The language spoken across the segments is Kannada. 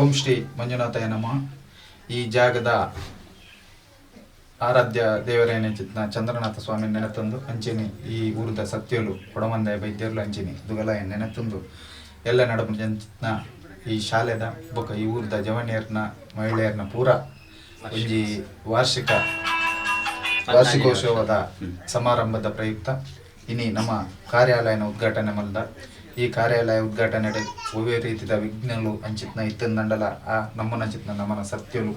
ಓಂ ಶ್ರೀ ಮಂಜುನಾಥಯ ನಮಃ. ಈ ಜಾಗದ ಆರಾಧ್ಯ ದೇವರೇನ ಚಿತ್ನ ಚಂದ್ರನಾಥ ಸ್ವಾಮಿ ನೆನೆತಂದು ಅಂಚಿನಿ ಈ ಊರದ ಸತ್ಯಲು ಕೊಡಮಂದ ವೈದ್ಯರ್ಲು ಅಂಚಿನಿ ದುಗಲ ನೆನೆತಂದು ಎಲ್ಲ ನಡಪ ಚಿತ್ನ ಈ ಶಾಲೆದ ಬೊಕ ಈ ಊರದ ಜವನಿಯರ್ನ ಮಹಿಳೆಯರ್ನ ಪೂರ ಒಂಜಿ ವಾರ್ಷಿಕ ವಾರ್ಷಿಕೋತ್ಸವದ ಸಮಾರಂಭದ ಪ್ರಯುಕ್ತ. ಇನಿ ನಮ್ಮ ಕಾರ್ಯಾಲಯನ ಉದ್ಘಾಟನೆ ಮಲ್ದ. ಈ ಕಾರ್ಯಾಲಯ ಉದ್ಘಾಟನೆ ಒವ್ವೇ ರೀತಿದ ವಿಘ್ನಲು ಅಂಚಿತ್ನ ಇತ್ತಂದಂಡಲ ನಂಡಲ. ಆ ನಮ್ಮನ ಚಿತ್ನ ನಮ್ಮನ ಸತ್ಯಲು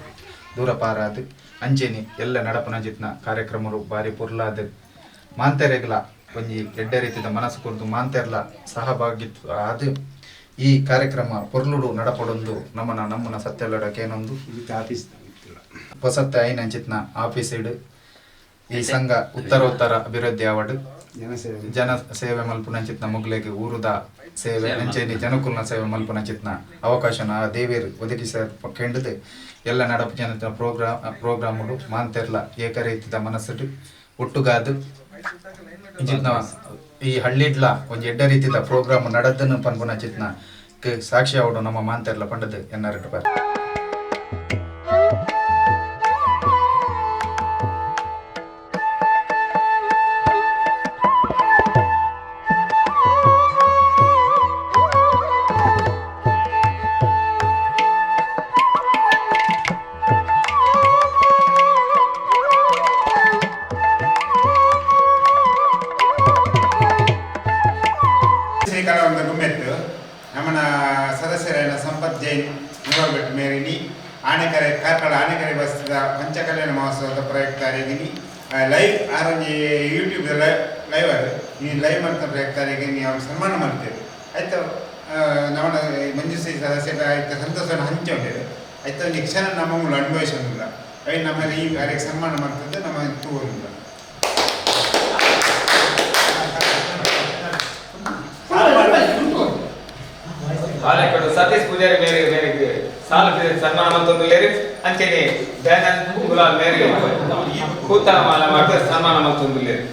ದೂರ ಪಾರಾದ್. ಅಂಚೆನಿ ಎಲ್ಲ ನಡಪನ ಚಿತ್ನ ಕಾರ್ಯಕ್ರಮರು ಬಾರಿ ಪುರ್ಲಾದ. ಮಾಂತೆರೆಗ್ಲ ಒಂಜಿ ಎಡ್ಡೆ ರೀತಿದ ಮನಸ್ಸು ಕುರ್ದು ಮಾಂತೆರ್ಲ ಸಹಭಾಗಿತ್ವ ಅದು ಈ ಕಾರ್ಯಕ್ರಮ ಪೊರ್ಲುಡು ನಡಪಡೊಂದು ನಮ್ಮನ ನಮ್ಮನ ಸತ್ಯಲಡಕೇನೊಂದು ಹೊಸತ್ತ ಐನ ಅಂಚಿತ್ನ ಆಫೀಸ್ ಇಡು. ಈ ಸಂಘ ಉತ್ತರೋತ್ತರ ಅಭಿವೃದ್ಧಿ ಅವಾರ್ಡ್ ಜನ ಸೇವೆ. ಮಲ್ಪುನ ಚಿತ್ನ ಮುಗ್ಲೆಗೆ ಊರುದ ಸೇವೆ ಅಂಚೆನಿ ಜನಕುಲ್ನ ಸೇವೆ ಮಲ್ಪುನ ಚಿತ್ನ. ಅವಕಾಶನ ಆ ದೇವೇರು ಒದಗಿಸ ಕೆಂಡದೆ ಎಲ್ಲ ನಡಪು ಜನ ಪ್ರೋಗ್ರಾಮ್ ಪ್ರೋಗ್ರಾಮ್ ಮಾಂತೆರ್ಲ ಏಕರೀತಿದ ಮನಸ್ಸುಡು ಒಟ್ಟುಗಾದು. ಚಿತ್ನ ಈ ಹಳ್ಳಿಡ್ಲ ಒಂದು ಎಡ್ಡ ರೀತಿದ ಪ್ರೋಗ್ರಾಮ್ ನಡದನ್ನು ಪನ್ಪುನ ಚಿತ್ನ. ಕ್ ಸಾಕ್ಷಿ ಅವಡು ನಮ್ಮ ಮಾಂತೆರ್ಲ ಪಂಡದು ಎನ್ನರಟ್ಟು ಬಾರಿ ಸದಸ್ಯರಾದ ಸಂಪತ್ ಜೈನ್ ನೂರಬೆಟ್ಟು ಮೇರಿನಿ, ಆನೆಕರೆ, ಕಾರ್ಕಳ, ಆನೆಕರೆ ಬಸ್ತಿದ ಪಂಚಕಲ್ಯಾಣ ಮಹೋತ್ಸವದ ಪ್ರಯುಕ್ತ ಅರಿಗಿನಿ ಲೈವ್ ಆರೊಂಜಿ ಯೂಟ್ಯೂಬ್ ಲೈವ್ ಅದು. ಈ ಲೈವ್ ಅಂತ ಪ್ರಯುಕ್ತ ಅರಿಗಿನಿ ಅವ್ರು ಸನ್ಮಾನ ಮಾಡ್ತೇವೆ. ಆಯ್ತು? ನಮ್ಮ ಮಂಜುಶ್ರೀ ಸದಸ್ಯರ ಆಯ್ತು? ಸಂತೋಷವನ್ನು ಹಂಚಿಕೊಂಡಿದೆ ಆಯ್ತು? ಒಂದು ಕ್ಷಣ ನಮ್ಮ ಅನುಭವಿಸೋದಿಲ್ಲ ಅవి ನಮ್ಮಲ್ಲಿ ಈ ಕಾರ್ಯಕ್ಕೆ ಸನ್ಮಾನ ಮಾಡ್ತಿದ್ದು ನಮ್ಮ ತೂರಿಲ್ಲ ಪಾಲಕರು ಸತೀಶ್ ಪೂಜಾರಿ ಮೇರೆ ಮೇರೆಗೆ ಸಾಲ ಸನ್ಮಾನ ಮತ್ತೊಂದು ಲೇರಿ ಅಂಚೆನೆ ದಯಾನಂದ್ ಗುಲಾಲ್ ಮೇರೆಗೆ. ಕೂತ ಮಾಲ ಮಾಡಿ ಸನ್ಮಾನ ಮತ್ತೊಂದು ಲೇರಿ